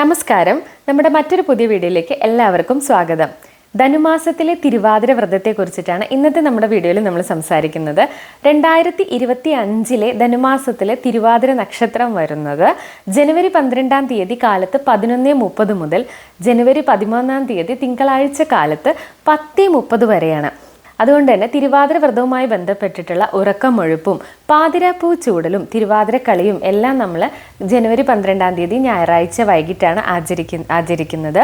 നമസ്കാരം. നമ്മുടെ മറ്റൊരു പുതിയ വീഡിയോയിലേക്ക് എല്ലാവർക്കും സ്വാഗതം. ധനുമാസത്തിലെ തിരുവാതിര വ്രതത്തെക്കുറിച്ചിട്ടാണ് ഇന്നത്തെ നമ്മുടെ വീഡിയോയിൽ നമ്മൾ സംസാരിക്കുന്നത്. രണ്ടായിരത്തി ഇരുപത്തി അഞ്ചിലെ ധനുമാസത്തിലെ തിരുവാതിര നക്ഷത്രം വരുന്നത് ജനുവരി പന്ത്രണ്ടാം തീയതി കാലത്ത് പതിനൊന്ന് മുപ്പത് മുതൽ ജനുവരി പതിമൂന്നാം തീയതി തിങ്കളാഴ്ച കാലത്ത് പത്ത് മുപ്പത് വരെയാണ്. അതുകൊണ്ട് തന്നെ തിരുവാതിര വ്രതവുമായി ബന്ധപ്പെട്ടിട്ടുള്ള ഉറക്കമൊഴുപ്പും പാതിരാപ്പൂ ചൂടലും തിരുവാതിര കളിയും എല്ലാം നമ്മൾ ജനുവരി പന്ത്രണ്ടാം തീയതി ഞായറാഴ്ച വൈകിട്ടാണ് ആചരിക്കുന്ന ആചരിക്കുന്നത്.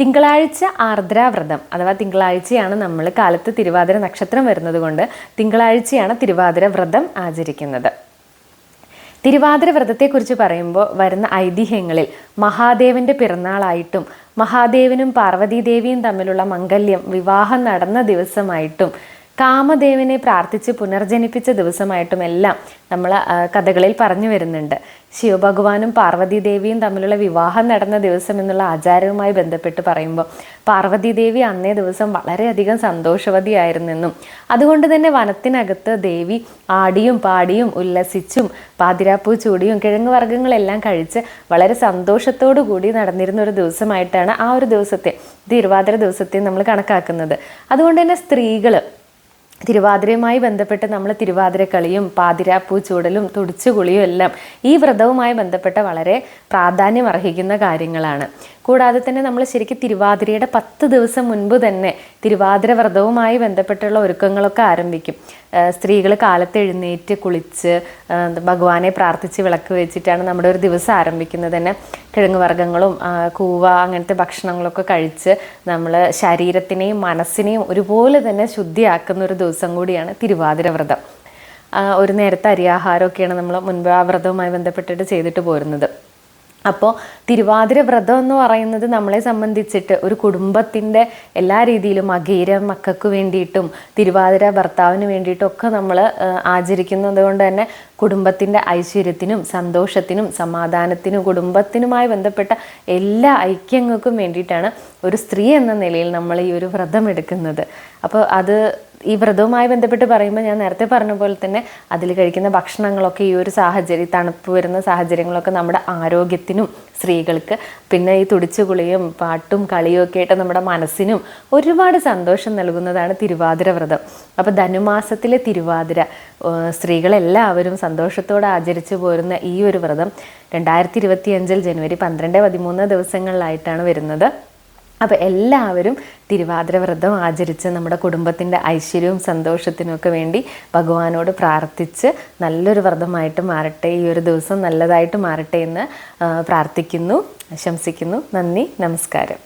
തിങ്കളാഴ്ച ആർദ്രാവ്രതം അഥവാ തിങ്കളാഴ്ചയാണ് നമ്മൾ കാലത്ത് തിരുവാതിര നക്ഷത്രം വരുന്നത് കൊണ്ട് തിങ്കളാഴ്ചയാണ് തിരുവാതിര വ്രതം ആചരിക്കുന്നത്. തിരുവാതിര വ്രതത്തെക്കുറിച്ച് പറയുമ്പോൾ വരുന്ന ഐതിഹ്യങ്ങളിൽ മഹാദേവന്റെ പിറന്നാളായിട്ടും മഹാദേവനും പാർവതീദേവിയും തമ്മിലുള്ള മംഗല്യം വിവാഹം നടന്ന ദിവസമായിട്ടും കാമദേവനെ പ്രാർത്ഥിച്ച് പുനർജനിപ്പിച്ച ദിവസമായിട്ടും എല്ലാം നമ്മൾ കഥകളിൽ പറഞ്ഞു വരുന്നുണ്ട്. ശിവഭഗവാനും പാർവതീദേവിയും തമ്മിലുള്ള വിവാഹം നടന്ന ദിവസം എന്നുള്ള ആചാരവുമായി ബന്ധപ്പെട്ട് പറയുമ്പോൾ പാർവതീദേവി അന്നേ ദിവസം വളരെയധികം സന്തോഷവതിയായിരുന്നെന്നും. അതുകൊണ്ട് തന്നെ വനത്തിനകത്ത് ദേവി ആടിയും പാടിയും ഉല്ലസിച്ചും പാതിരാപ്പൂ ചൂടിയും കിഴങ്ങ് വർഗങ്ങളെല്ലാം കഴിച്ച് വളരെ സന്തോഷത്തോടു കൂടി നടന്നിരുന്ന ഒരു ദിവസമായിട്ടാണ് ആ ഒരു ദിവസത്തെ തിരുവാതിര ദിവസത്തെ നമ്മൾ കണക്കാക്കുന്നത്. അതുകൊണ്ട് തന്നെ സ്ത്രീകൾ തിരുവാതിരയുമായി ബന്ധപ്പെട്ട് നമ്മൾ തിരുവാതിരക്കളിയും പാതിരാപ്പൂ ചൂടലും തുടിച്ചുകുളിയും എല്ലാം ഈ വ്രതവുമായി ബന്ധപ്പെട്ട വളരെ പ്രാധാന്യം അർഹിക്കുന്ന കാര്യങ്ങളാണ്. കൂടാതെ തന്നെ നമ്മൾ ശരിക്കും തിരുവാതിരയുടെ പത്ത് ദിവസം മുൻപ് തന്നെ തിരുവാതിര വ്രതവുമായി ബന്ധപ്പെട്ടുള്ള ഒരുക്കങ്ങളൊക്കെ ആരംഭിക്കും. സ്ത്രീകൾ കാലത്ത് എഴുന്നേറ്റ് കുളിച്ച് ഭഗവാനെ പ്രാർത്ഥിച്ച് വിളക്ക് വെച്ചിട്ടാണ് നമ്മുടെ ഒരു ദിവസം ആരംഭിക്കുന്നത്. തന്നെ കിഴങ്ങ് വർഗങ്ങളും കൂവ അങ്ങനത്തെ ഭക്ഷണങ്ങളൊക്കെ കഴിച്ച് നമ്മൾ ശരീരത്തിനെയും മനസ്സിനെയും ഒരുപോലെ തന്നെ ശുദ്ധിയാക്കുന്ന ഒരു ദിവസം കൂടിയാണ് തിരുവാതിര വ്രതം. ഒരു നേരത്തെ അരിയാഹാരമൊക്കെയാണ് നമ്മൾ മുൻപ് ആ വ്രതവുമായി ബന്ധപ്പെട്ടിട്ട് ചെയ്തിട്ട് പോരുന്നത്. അപ്പോൾ തിരുവാതിര വ്രതം എന്ന് പറയുന്നത് നമ്മളെ സംബന്ധിച്ചിട്ട് ഒരു കുടുംബത്തിന്റെ എല്ലാ രീതിയിലും അകീര മക്കൾക്ക് വേണ്ടിയിട്ടും തിരുവാതിര ഭർത്താവിന് വേണ്ടിയിട്ടും ഒക്കെ നമ്മൾ ആചരിക്കുന്നത് കൊണ്ട് തന്നെ കുടുംബത്തിന്റെ ഐശ്വര്യത്തിനും സന്തോഷത്തിനും സമാധാനത്തിനും കുടുംബത്തിനുമായി ബന്ധപ്പെട്ട എല്ലാ ഐക്യങ്ങൾക്കും വേണ്ടിയിട്ടാണ് ഒരു സ്ത്രീ എന്ന നിലയിൽ നമ്മൾ ഈ ഒരു വ്രതം എടുക്കുന്നത്. അപ്പോൾ അത് ഈ വ്രതവുമായി ബന്ധപ്പെട്ട് പറയുമ്പോൾ ഞാൻ നേരത്തെ പറഞ്ഞ പോലെ തന്നെ അതിൽ കഴിക്കുന്ന ഭക്ഷണങ്ങളൊക്കെ ഈ ഒരു സാഹചര്യം തണുപ്പ് വരുന്ന സാഹചര്യങ്ങളൊക്കെ നമ്മുടെ ആരോഗ്യത്തിനും സ്ത്രീകൾക്ക് പിന്നെ ഈ തുടിച്ചുകുളിയും പാട്ടും കളിയും ഒക്കെ ആയിട്ട് നമ്മുടെ മനസ്സിനും ഒരുപാട് സന്തോഷം നൽകുന്നതാണ് തിരുവാതിര വ്രതം. അപ്പോൾ ധനുമാസത്തിലെ തിരുവാതിര സ്ത്രീകളെല്ലാവരും സന്തോഷത്തോടെ ആചരിച്ചു പോരുന്ന ഈ ഒരു വ്രതം രണ്ടായിരത്തി ഇരുപത്തിയഞ്ചിൽ ജനുവരി പന്ത്രണ്ട് പതിമൂന്ന് ദിവസങ്ങളിലായിട്ടാണ് വരുന്നത്. അപ്പോൾ എല്ലാവരും തിരുവാതിര വ്രതം ആചരിച്ച് നമ്മുടെ കുടുംബത്തിന്റെ ഐശ്വര്യവും സന്തോഷത്തിനുമൊക്കെ വേണ്ടി ഭഗവാനോട് പ്രാർത്ഥിച്ച് നല്ലൊരു വ്രതമായിട്ട് മാറട്ടെ ഈ ഒരു ദിവസം നല്ലതായിട്ട് മാറട്ടെ എന്ന് പ്രാർത്ഥിക്കുന്നു ആശംസിക്കുന്നു. നന്ദി നമസ്കാരം.